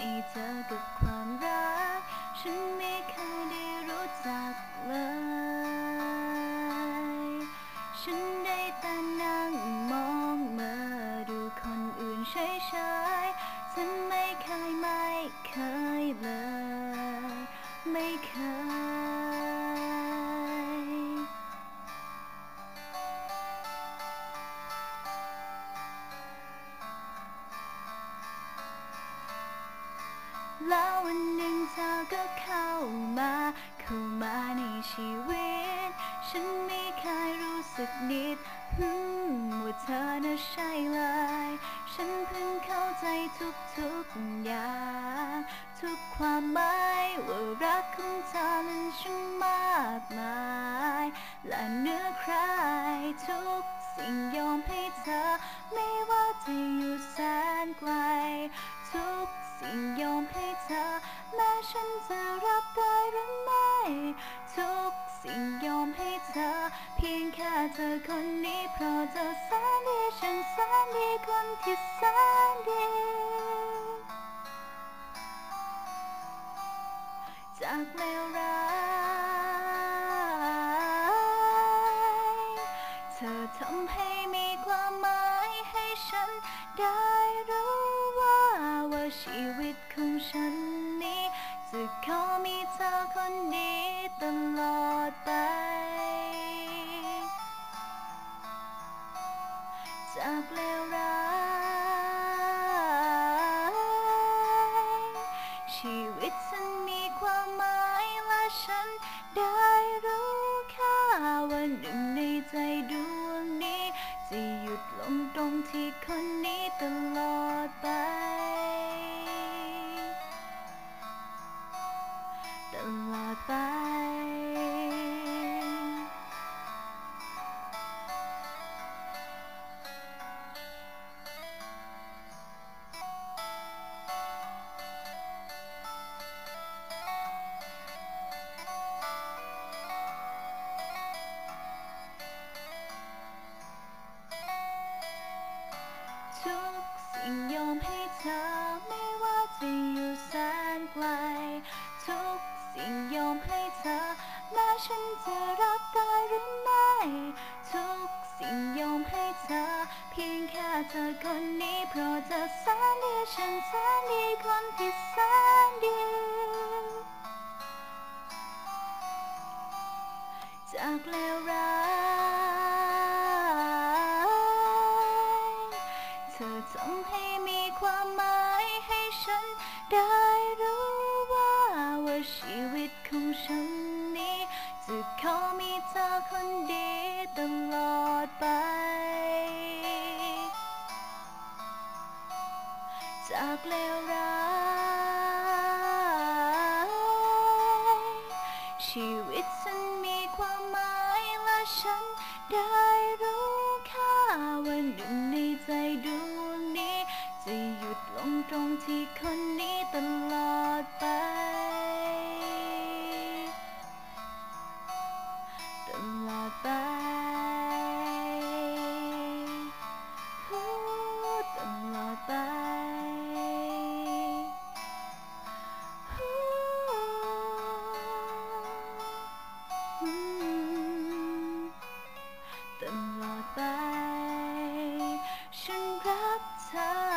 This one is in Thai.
ไม่เจอกับความรัก ฉันไม่เคยได้รู้จักเลย ฉันได้แต่นั่งมองเมื่อดูคนอื่นเฉยๆฉันไม่เคยไม่เคยเลย ไม่เคย แล้ววันหนึ่งเธอก็เข้ามา เข้ามาในชีวิต ฉันไม่เคยรู้สึกนิดว่าเธอน่ะใช่เลย ฉันเพิ่งเข้าใจทุกๆอย่าง ทุกความหมายว่ารักของเธอนั้นช่างมากมาย และเหนื้อใครทุกสิ่งยอมให้เธอ ไม่ว่าจะอยู่แสนไกล ทุก สิ่งยอมให้เธอ แม้ฉันจะรับได้หรือไม่ ทุกสิ่งยอมให้เธอ เพียงแค่เธอคนนี้เพราะเธอแสนดีฉันแสนดีคนที่แสนดีจากเลวร้ายเธอทำให้มีความหมายให้ฉันได้รู้ว่าว่าชี ตของฉันนี้ จะขอมีเธอคนนี้ตลอดไป จากเลวร้าย ชีวิตฉันมีความหมายและฉันได้รู้ค่าว่าหนึ่งในใจดวงนี้ จะหยุดลงตรงที่คนนี้ตลอดไป สิ่งยอมให้เธอ แม้ฉันจะรับได้หรือไม่ ทุกสิ่งยอมให้เธอ เพียงแค่เธอคนนี้เพราะเธอแสนดีฉันแสนดีคนที่แสน ฉันนี้ จะขอมีเธอคนดีตลอดไป จากเลวร้าย ชีวิตฉันมีความหมายและฉันได้รู้ค่าว่าหนึ่งในใจดวงนี้ จะหยุดลงตรงที่คนนี้ top.